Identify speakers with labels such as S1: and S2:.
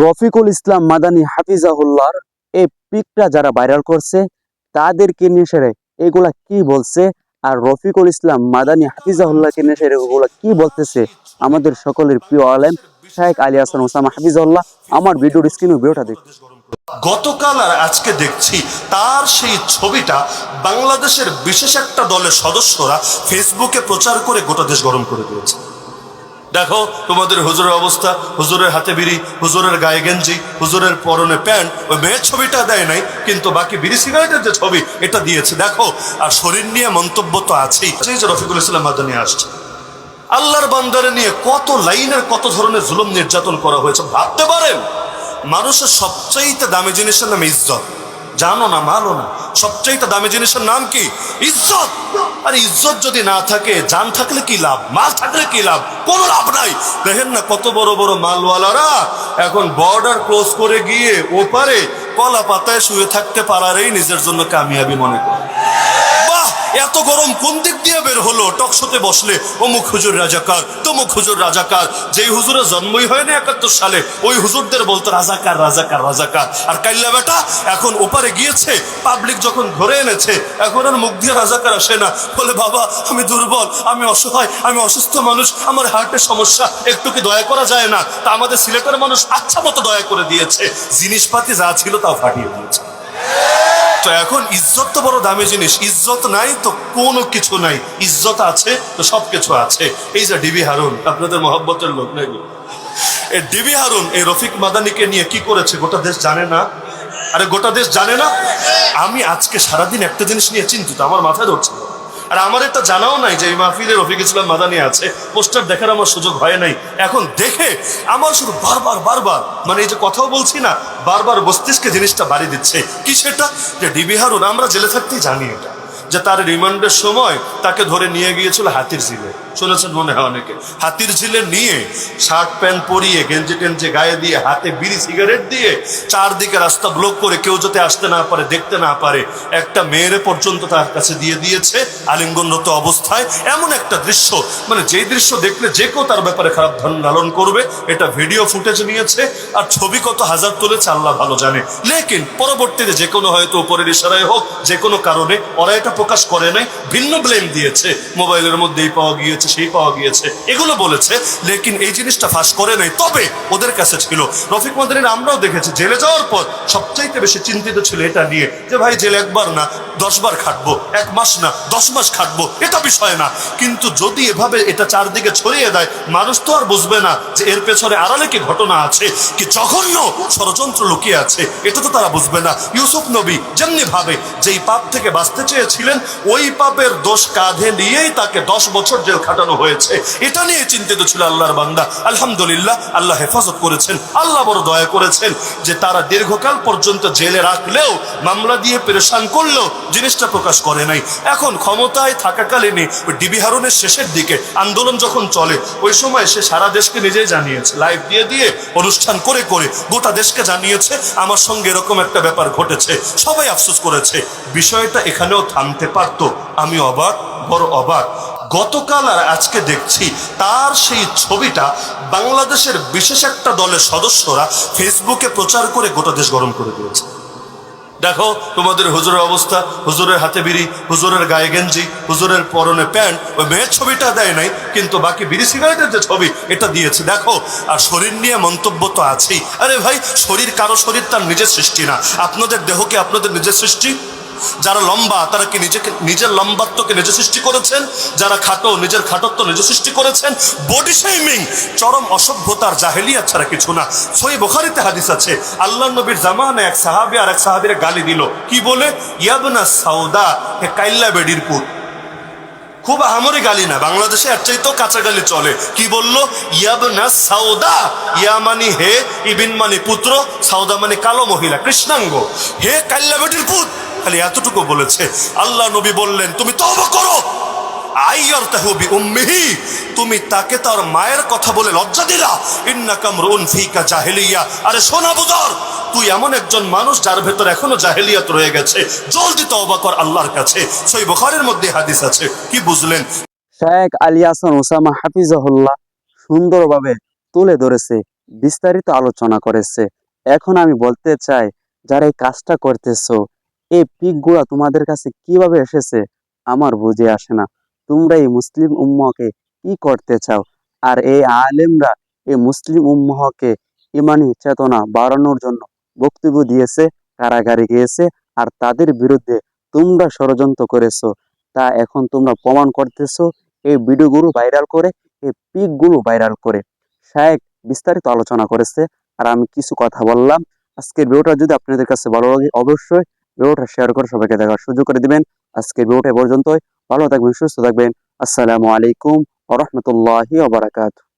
S1: রফিকুল ইসলাম মাদানী হাফিজাহুল্লাহর এই পিকটা যারা ভাইরাল করছে, তাদেরকে নিয়ে এগুলা কি বলছে? আর রফিকুল ইসলাম মাদানী হাফিজাহুল্লাহকে নিয়ে এগুলা কি বলতেছে? আমাদের সকলের প্রিয় আলেম শাহেক আলী হাসান ওসামা হাফিজাহুল্লাহ, আমার ভিডিওর স্ক্রিনে ভিডিওটা দেখ
S2: গতকাল আর আজকে দেখছি, তার সেই ছবিটা বাংলাদেশের বিশেষ একটা দলের সদস্যরা ফেসবুকে প্রচার করে গোটা দেশ গরম করে দিয়েছে। দেখো, তোমাদের হুজুরের অবস্থা, হুজুরের হাতে বিড়ি, হুজুরের গায়ে গেঞ্জি, হুজুরের পরনে প্যান্ট, ওই মেয়ের ছবিটা দেয় নাই, কিন্তু বাকি বিড়ি সিগারেটের যে ছবি, এটা দিয়েছে, দেখো। আর শরীর নিয়ে মন্তব্য তো আছেই। যে রফিকুল ইসলাম মাদানি আসছে। আল্লাহর বান্দারে নিয়ে কত লাইনের, কত ধরনের জুলুম নির্যাতন করা হয়েছে, ভাবতে পারেন? মানুষের সবচাইতে দামি জিনিসের নাম ইজ্জত। জানো না মানো না। সবচেয়ে দামি জিনিসের নাম কি? ইজ্জত। আর ইজ্জত যদি না থাকে, জান থাকলে কি লাভ? মাল থাকলে কি লাভ? কোনো লাভ নাই। দেখেন না কত বড় বড় মালওয়ালারা এখন বর্ডার ক্লোজ করে গিয়ে ওপারে কলা পাতায় শুয়ে থাকতে পারারেই নিজের জন্য কামিয়াবি মনে করে। এত গরম কোন দিক দিয়ে বের হলো? টকশোতে বসলে, অমুক হুজুর রাজাকার, তমুক হুজুর রাজাকার, যেই হুজুরের জন্মই হয় না একাত্তর সালে, ওই হুজুরদের বলতো, রাজাকার রাজাকার রাজাকার। আর কাইল্লা বেটা এখন ওপারে গিয়েছে পাবলিক যখন ধরে এনেছে, এখন আর মুখ দিয়ে রাজাকার আসে না। বলে, বাবা, আমি দুর্বল, আমি অসহায়, আমি অসুস্থ মানুষ, আমার হার্টের সমস্যা, একটু কি দয়া করা যায় না? তা আমাদের সিলেটের মানুষ আচ্ছা মতো দয়া করে দিয়েছে। জিনিসপাতি যা ছিল তাও ফাটিয়ে দিয়েছে। তো এখন ইজ্জত তো বড় দামি জিনিস। ইজ্জত নাই তো কোনো কিছু নাই। ইজ্জত আছে তো সব কিছু আছে। এই যে ডিবি হারুন, আপনাদের মহব্বতের লোক নাকি এই ডিবি হারুন, এই রফিক মাদানিকে নিয়ে কি করেছে গোটা দেশ জানে না? আরে গোটা দেশ জানে না? আমি আজকে সারাদিন একটা জিনিস নিয়ে চিন্তিত, আমার মাথায় ধরছে না। আর আমাদের তো জানাও নাই যে এই মাহফিলে রফিক ইসলাম মাদানি আছে। পোস্টার দেখার আমার সুযোগ হয় নাই। এখন দেখে আমার শুধু বারবার বারবার মানে এই যে কথাও বলছি না, বারবার বস্তিষ্কে জিনিসটা বাড়ি দিচ্ছে। কি সেটা? যে ডিবি হারুন, আমরা জেলে থাকতেই জানি এটা। যে তার রিমান্ডের সময় তাকে ধরে নিয়ে গিয়েছিল হাতির ঝিলে শুনেছেন মনে হয় অনেকে। হাতির ঝিলে নিয়ে, শার্ট প্যান্ট পরিয়ে, গেঞ্জি টেঞ্জি গায়ে দিয়ে, হাতে বিড়ি, সিগারেট দিয়ে চারদিকে রাস্তা ব্লক করে কেউ যাতে আসতে না পারে, দেখতে না পারে, একটা মেয়েরে পর্যন্ত তার কাছে দিয়ে দিয়েছে আলিঙ্গনরত অবস্থায়। এমন একটা দৃশ্য মানে যেই দৃশ্য দেখলে যে কেউ তার ব্যাপারে খারাপ ধারণ লালন করবে, এটা ভিডিও ফুটেজ নিয়েছে আর ছবি কত হাজার তুলেছে আল্লাহ ভালো জানে। লেকিন পরবর্তীতে যে কোনো হয়তো উপরের ইশারায় হোক, যে কোনো কারণে ওরা এটা প্রকাশ করে নাই, ভিন্ন ব্লেম দিয়েছে। মোবাইলের মধ্যেই পাওয়া গিয়েছে। সেই পাওয়া গিয়েছে। এগুলো বলেছে, লেকিন এই জিনিসটা ফাঁস করে নাই। তবে ওদের কাছে ছিল। রফিক মাদানির আমরাও দেখেছি, জেলে যাওয়ার পর সবচাইতে বেশি চিন্তিত ছিল এটা নিয়ে যে, ভাই, জেলে একবার না, দশ বার খাটবো, এক মাস না, দশ মাস খাটবো, এটা বিষয় না। কিন্তু যদি এভাবে এটা চারদিকে ছড়িয়ে দেয়, মানুষ তো আর বুঝবে না যে, এর পেছনে আড়ালে কি ঘটনা আছে, কি জঘন্য ষড়যন্ত্র লুকিয়ে আছে, এটা তো তারা বুঝবে না। ইউসুফ নবী যেমনি ভাবে, যেই পাপ থেকে বাঁচতে চেয়েছিলেন, ওই পাপের দোষ কাঁধে নিয়েই তাকে দশ বছর জেল খাটানো হয়েছে। এটা নিয়ে চিন্তিত ছিল আল্লাহর বান্দা। আলহামদুলিল্লাহ, আল্লাহ হেফাজত করেছেন। আল্লাহ বড় দয়া করেছেন যে তারা দীর্ঘকাল পর্যন্ত জেলে রাখলেও মামলা দিয়ে পেরেশান করলেও জিনিসটা প্রকাশ করে নাই। এখন ক্ষমতায় থাকাকালীনই ডিবি হারুনের শেষের দিকে আন্দোলন যখন চলে, ওই সময় সে সারা দেশকে নিজেই জানিয়েছে। লাইভ দিয়ে দিয়ে, অনুষ্ঠান করে করে গোটা দেশকে জানিয়েছে, আমার সঙ্গে এরকম একটা ব্যাপার ঘটেছে। সবাই আফসোস করেছে। বিষয়টা এখানেও থামতে পারতো। আমি অবাক, বড় অবাক। গতকাল আর আজকে দেখছি তার সেই ছবিটা বাংলাদেশের বিশেষ একটা দলের সদস্যরা ফেসবুকে প্রচার করে গোটা দেশ গরম করে দিয়েছে। দেখো তোমাদের হুজুরের অবস্থা, হুজুরের হাতে বিড়ি, হুজুরের গায়ে গেঞ্জি, হুজুরের পরনে প্যান্ট, ওই মেয়ের ছবিটা দেয় নাই, কিন্তু বাকি বিড়ি সিগারেটের যে ছবি, এটা দিয়েছে। দেখো, আর শরীর নিয়ে মন্তব্য তো আছেই। আরে ভাই, শরীর, কারও শরীর তার নিজের সৃষ্টি না। আপনাদের দেহকে আপনাদের নিজের সৃষ্টি? যারা লম্বা, তারা কি নিজেকে, নিজের লম্বাত্বকে নিজে সৃষ্টি করেছেন? যারা খাটো, নিজের খাটত্ব নিজে সৃষ্টি করেছেন? বডি শেমিং চরম অসভ্যতার জাহেলিয়া ছাড়া কিছু না। সই বোখারিতে হাদিস আছে, আল্লাহ নবীর জামানে এক সাহাবি আর এক সাহাবিরে গালি দিল। কি বলে? ইয়াবনা সাউদা, হে কাইল্লা বেডির পুত। খুব আহামরি গালি না, বাংলাদেশে এর চাইতেও কাঁচা গালি চলে। কি বলল? ইয়াবনা সাউদা, ইয়া মানি হে ইবিন মানি পুত্র, সাউদা মানে কালো মহিলা, কৃষ্ণাঙ্গ। হে কাল্লা বেটির পুত। খালি এতটুকু বলেছে। আল্লাহ নবী বললেন, তুমি তওবা করো। তুমি তাকে তার মায়ের কথা বলে লজ্জা দিলা। আরে সোনা তুই এমন একজন মানুষ যার ভেতর এখনও জাহেলিয়াত রয়ে গেছে। জলদি তওবা আল্লাহর কাছে। সই বুখারীর মধ্যে হাদিস আছে। কি বুঝলেন?
S1: শাহেক আলী হাসান ওসামা হাফিজাহুল্লাহ সুন্দরভাবে তুলে ধরেছে, বিস্তারিত আলোচনা করেছে। এখন আমি বলতে চাই, যারা এই কাজটা করতেছো এই পিক পিকগুলা তোমাদের কাছে কীভাবে এসেছে? আমার বুঝে আসে না। তোমরা এই মুসলিম উম্মকে কি করতে চাও? আর এই আলেমরা এই মুসলিম উম্মহকে ইমানি চেতনা বাড়ানোর জন্য বক্তব্য দিয়েছে, কারাগারে গিয়েছে, আর তাদের বিরুদ্ধে তোমরা ষড়যন্ত্র করেছ। তা এখন তোমরা প্রমাণ করতেছো, এই ভিডিওগুলো ভাইরাল করে, এই পিকগুলো ভাইরাল করে। শায়েক বিস্তারিত আলোচনা করেছে, আর আমি কিছু কথা বললাম। আজকের ভিডিওটা যদি আপনাদের কাছে ভালো লাগে, অবশ্যই ভিডিওটা শেয়ার করে সবাইকে দেখার সুযোগ করে দিবেন। আজকের ভিডিওটা পর্যন্তই। ভালো থাকবেন, সুস্থ থাকবেন। আসসালামু আলাইকুম ওয়া রাহমাতুল্লাহি ওয়া বারাকাতুহু।